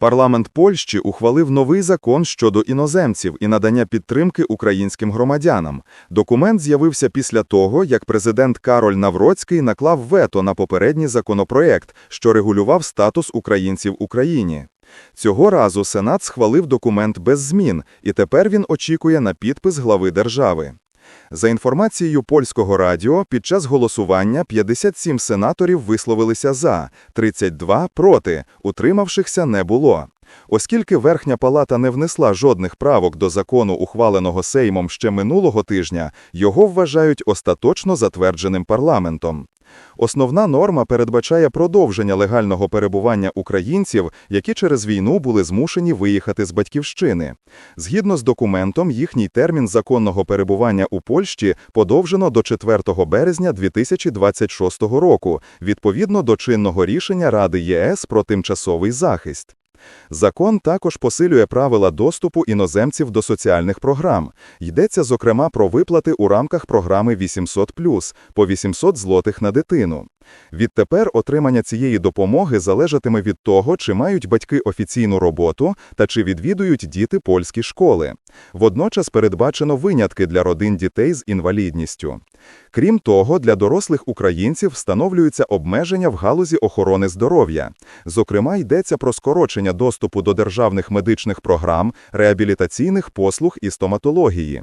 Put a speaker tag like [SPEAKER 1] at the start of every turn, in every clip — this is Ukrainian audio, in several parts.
[SPEAKER 1] Парламент Польщі ухвалив новий закон щодо іноземців і надання підтримки українським громадянам. Документ з'явився після того, як президент Кароль Навроцький наклав вето на попередній законопроект, що регулював статус українців в Україні. Цього разу Сенат схвалив документ без змін, і тепер він очікує на підпис глави держави. За інформацією польського радіо, під час голосування 57 сенаторів висловилися за, 32 – проти, утримавшихся не було. Оскільки Верхня Палата не внесла жодних правок до закону, ухваленого Сеймом ще минулого тижня, його вважають остаточно затвердженим парламентом. Основна норма передбачає продовження легального перебування українців, які через війну були змушені виїхати з батьківщини. Згідно з документом, їхній термін законного перебування у Польщі подовжено до 4 березня 2026 року, відповідно до чинного рішення Ради ЄС про тимчасовий захист. Закон також посилює правила доступу іноземців до соціальних програм. Йдеться, зокрема, про виплати у рамках програми 800+, по 800 злотих на дитину. Відтепер отримання цієї допомоги залежатиме від того, чи мають батьки офіційну роботу та чи відвідують діти польські школи. Водночас передбачено винятки для родин дітей з інвалідністю. Крім того, для дорослих українців встановлюються обмеження в галузі охорони здоров'я. Зокрема, йдеться про скорочення доступу до державних медичних програм, реабілітаційних послуг і стоматології.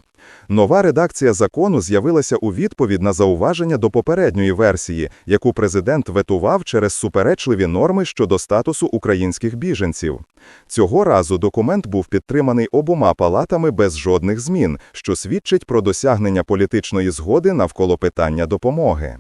[SPEAKER 1] Нова редакція закону з'явилася у відповідь на зауваження до попередньої версії, яку президент ветував через суперечливі норми щодо статусу українських біженців. Цього разу документ був підтриманий обома палатами без жодних змін, що свідчить про досягнення політичної згоди навколо питання допомоги.